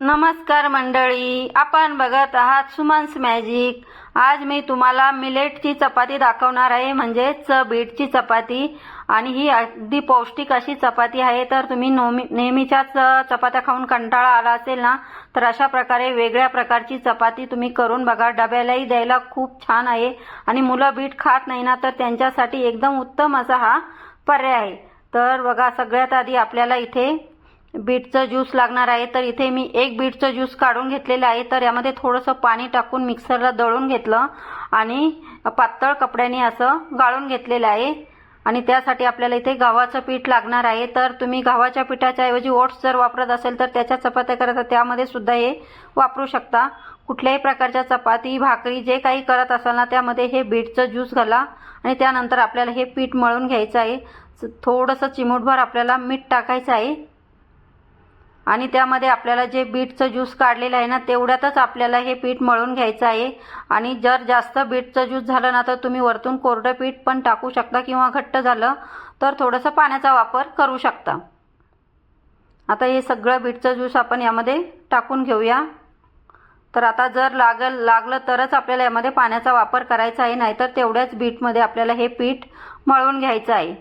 नमस्कार मंडळी आपण बघत आहात सुमन्स मॅजिक आज मी तुम्हाला मिलेटची चपाती दाखवणार आहे म्हणजेच बीटची चपाती. आणि ही अगदी पौष्टिक अशी चपाती आहे तर तुम्ही नोमी नेहमीच्याच चपात्या खाऊन कंटाळा आला असेल ना तर अशा प्रकारे वेगळ्या प्रकारची चपाती तुम्ही करून बघा. डब्यालाही द्यायला खूप छान आहे. आणि मुलं बीट खात नाही ना तर त्यांच्यासाठी एकदम उत्तम असा हा पर्याय आहे. तर बघा सगळ्यात आधी आपल्याला इथे बीटचं ज्यूस लागणार आहे तर इथे मी एक बीटचं ज्यूस काढून घेतलेलं आहे तर यामध्ये थोडंसं पाणी टाकून मिक्सरला दळून घेतलं आणि पातळ कपड्याने असं गाळून घेतलेलं आहे. आणि त्यासाठी आपल्याला इथे गव्हाचं पीठ लागणार आहे. तर तुम्ही गव्हाच्या पिठाच्या ऐवजी ओट्स जर वापरत असेल तर त्याच्या चपात्या करत त्यामध्ये सुद्धा हे वापरू शकता. कुठल्याही प्रकारच्या चपाती भाकरी जे काही करत असाल ना त्यामध्ये हे बीटचं ज्यूस घाला आणि त्यानंतर आपल्याला हे पीठ मळून घ्यायचं आहे. थोडंसं चिमूटभर आपल्याला मीठ टाकायचं आहे. आणि त्यामध्ये आपल्याला जे बीटचं ज्यूस काढलेलं आहे ना तेवढ्यातच आपल्याला हे पीठ मळून घ्यायचं आहे. आणि जर जास्त बीटचं ज्यूस झालं ना तर तुम्ही वरतून कोरडं पीठ पण टाकू शकता किंवा घट्ट झालं तर थोडंसं पाण्याचा वापर करू शकता. आता हे सगळं बीटचं ज्यूस आपण यामध्ये टाकून घेऊया. तर आता जर लागल लागलं तरच आपल्याला यामध्ये पाण्याचा वापर करायचा आहे नाहीतर तेवढ्याच बीटमध्ये आपल्याला हे पीठ मळून घ्यायचं आहे.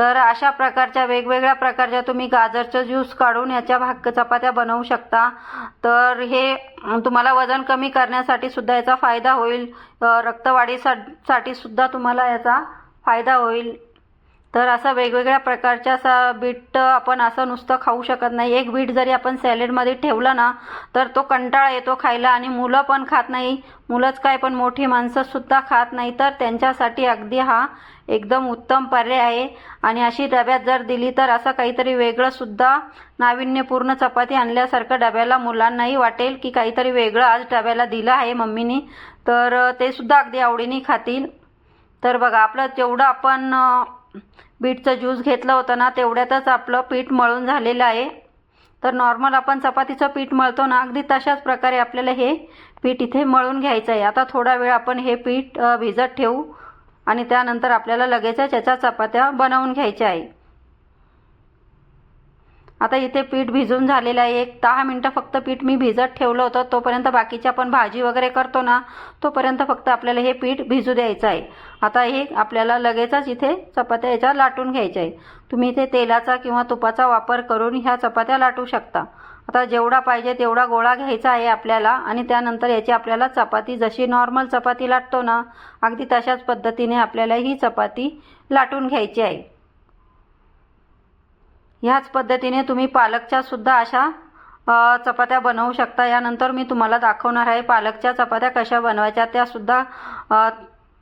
तर अशा प्रकारच्या वेगवेगळ्या प्रकारच्या तुम्ही गाजरचं ज्यूस काढून याच्या भाक चपात्या बनवू शकता. तर हे तुम्हाला वजन कमी करण्यासाठी सुद्धा याचा फायदा होईल. रक्तवाढीसाठी सुद्धा तुम्हाला याचा फायदा होईल. तर असं वेगवेगळ्या प्रकारच्या असा बीट आपण असं नुसतं खाऊ शकत नाही. एक बीट जरी आपण सॅलेडमध्ये ठेवलं ना तर तो कंटाळा येतो खायला आणि मुलं पण खात नाही. मुलंच काय पण मोठी माणसंसुद्धा खात नाही. तर त्यांच्यासाठी अगदी हा एकदम उत्तम पर्याय आहे. आणि अशी डब्यात जर दिली तर असं काहीतरी वेगळं सुद्धा नाविन्यपूर्ण चपाती आणल्यासारखं डब्याला मुलांनाही वाटेल की काहीतरी वेगळं आज डब्याला दिलं आहे मम्मीनी. तर ते सुद्धा अगदी आवडीने खातील. तर बघा आपलं जेवढं आपण बीटचा ज्यूस घेतलं होतं ना तेवढ्यातच आपलं पीठ मळून झालेलं आहे. तर नॉर्मल आपण चपातीचं पीठ मळतो ना अगदी तशाच प्रकारे आपल्याला हे पीठ इथे मळून घ्यायचं आहे. आता थोडा वेळ आपण हे पीठ भिजत ठेवू आणि त्यानंतर आपल्याला लगेचच याच्या चपात्या बनवून घ्यायच्या आहे. आता इथे पीठ भिजून झालेलं आहे. एक दहा मिनटं फक्त पीठ मी भिजत ठेवलं होतं. तोपर्यंत बाकीची आपण भाजी वगैरे करतो ना तोपर्यंत फक्त आपल्याला हे पीठ भिजू द्यायचं आहे. आता हे आपल्याला लगेचच इथे चपात्या याच्या लाटून घ्यायच्या आहे तुम्ही इथे तेलाचा किंवा तुपाचा वापर करून ह्या चपात्या लाटू शकता. आता जेवढा पाहिजे तेवढा गोळा घ्यायचा आहे आपल्याला आणि त्यानंतर याची आपल्याला चपाती जशी नॉर्मल चपाती लाटतो ना अगदी तशाच पद्धतीने आपल्याला ही चपाती लाटून घ्यायची आहे. ह्याच पद्धतीने तुम्ही पालकच्या सुद्धा अशा चपात्या बनवू शकता. यानंतर मी तुम्हाला दाखवणार आहे पालकच्या चपात्या कशा बनवायच्या. त्यासुद्धा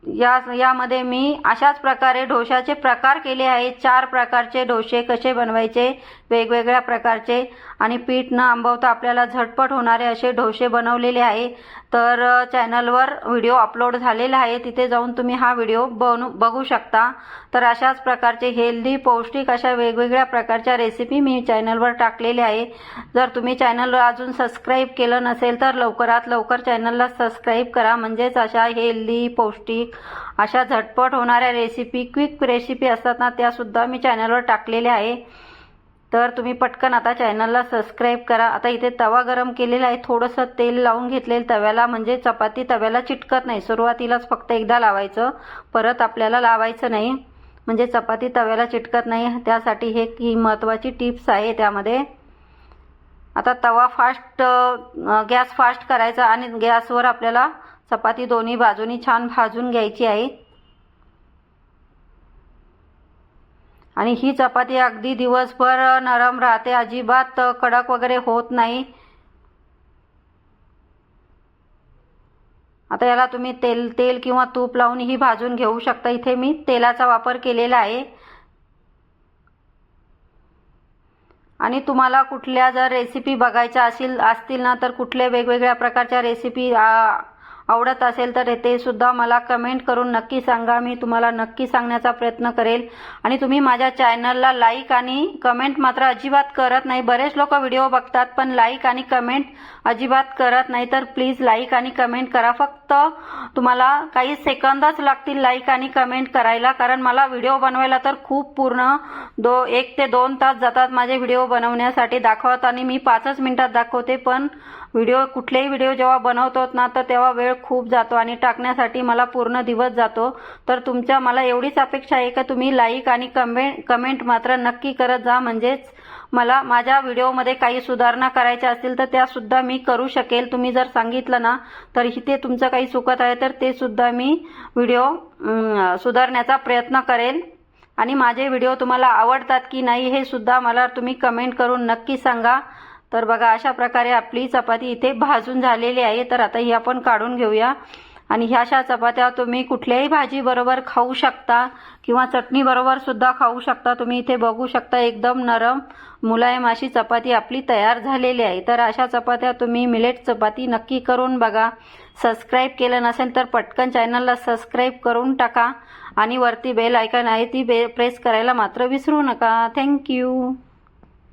या यामध्ये मी अशाच प्रकारे डोशाचे प्रकार केले आहेत. चार प्रकारचे डोसे कसे बनवायचे वेगवेगळ्या प्रकारचे. आणि पीठ न आंबवता आपल्याला झटपट होणारे असे डोसे बनवलेले आहे. तर चॅनलवर व्हिडिओ अपलोड झालेला आहे. तिथे जाऊन तुम्ही हा व्हिडिओ बनू बघू शकता. तर अशाच प्रकारचे हेल्दी पौष्टिक अशा वेगवेगळ्या प्रकारच्या रेसिपी मी चॅनलवर टाकलेल्या आहे. जर तुम्ही चॅनल अजून सबस्क्राईब केलं नसेल तर लवकरात लवकर चॅनलला सबस्क्राईब करा. म्हणजेच अशा हेल्दी पौष्टिक अशा झटपट होणाऱ्या रेसिपी क्विक रेसिपी असतात ना त्यासुद्धा मी चॅनलवर टाकलेल्या आहे. तर तुम्ही पटकन आता चॅनलला सबस्क्राईब करा. आता इथे तवा गरम केलेला आहे. थोडंसं तेल लावून घेतलेलं तव्याला म्हणजे चपाती तव्याला चिटकत नाही. सुरुवातीलाच फक्त एकदा लावायचं. परत आपल्याला लावायचं नाही. म्हणजे चपाती तव्याला चिटकत नाही. त्यासाठी हे ही महत्त्वाची टिप्स आहे त्यामध्ये. आता तवा फास्ट गॅस फास्ट करायचा आणि गॅसवर आपल्याला चपाती दोन्ही बाजूनी छान भाजून घ्यायची आहे. आणि ही चपाती अगदी दिवसभर नरम राहते. अजिबात कडक वगैरे होत नाही. आता याला तुम्ही तेल तेल किंवा तूप लावून ही भाजून घेऊ शकता. इथे मी तेलाचा वापर केलेला आहे. आणि तुम्हाला कुठल्या जर रेसिपी बघायच्या असेल असतील ना तर कुठल्या वेगवेगळ्या प्रकारच्या रेसिपी आवडत असेल तर ते सुद्धा मला कमेंट करून नक्की सांगा. मी तुम्हाला नक्की सांगण्याचा प्रयत्न करेल. आणि तुम्ही माझ्या चॅनलला लाईक आणि कमेंट मात्र अजिबात करत नाही. बरेच लोक व्हिडिओ बघतात पण लाईक आणि कमेंट अजिबात करत नाही. तर प्लीज लाईक आणि कमेंट करा. फक्त तुम्हाला काही सेकंदच लागतील लाईक आणि कमेंट करायला. कारण मला व्हिडिओ बनवायला तर खूप पूर्ण दो एक ते दोन तास जातात माझे व्हिडिओ बनवण्यासाठी. दाखवत आणि मी पाचच मिनिटात दाखवते पण व्हिडिओ कुठलेही व्हिडिओ जेव्हा बनवतो ना तर तेव्हा वेळ खूप जातो आणि टाकण्यासाठी मला पूर्ण दिवस जातो. तर तुमच्या मला एवढीच अपेक्षा आहे की तुम्ही लाईक आणि कमेंट कमेंट मात्र नक्की करत जा. म्हणजेच मला माझ्या व्हिडिओमध्ये काही सुधारणा करायच्या असतील तर त्या सुद्धा मी करू शकेल. तुम्ही जर सांगितलं ना तर इथे तुमचं काही चुकत आहे तर ते सुद्धा मी व्हिडिओ सुधारण्याचा प्रयत्न करेल. आणि माझे व्हिडिओ तुम्हाला आवडतात की नाही हे सुद्धा मला तुम्ही कमेंट करून नक्की सांगा. तर बघा अशा प्रकारे आपली चपाती इथे भाजून झालेली आहे. तर आता ही आपण काढून घेऊया. आणि ह्या अशा चपात्या तुम्ही कुठल्याही भाजीबरोबर खाऊ शकता किंवा चटणीबरोबर सुद्धा खाऊ शकता. तुम्ही इथे बघू शकता एकदम नरम मुलायम अशी चपाती आपली तयार झालेली आहे. तर अशा चपात्या तुम्ही मिलेट चपाती नक्की करून बघा. सबस्क्राईब केलं नसेल तर पटकन चॅनलला सबस्क्राईब करून टाका. आणि वरती बेल आयकन आहे ती बे प्रेस करायला मात्र विसरू नका. थँक्यू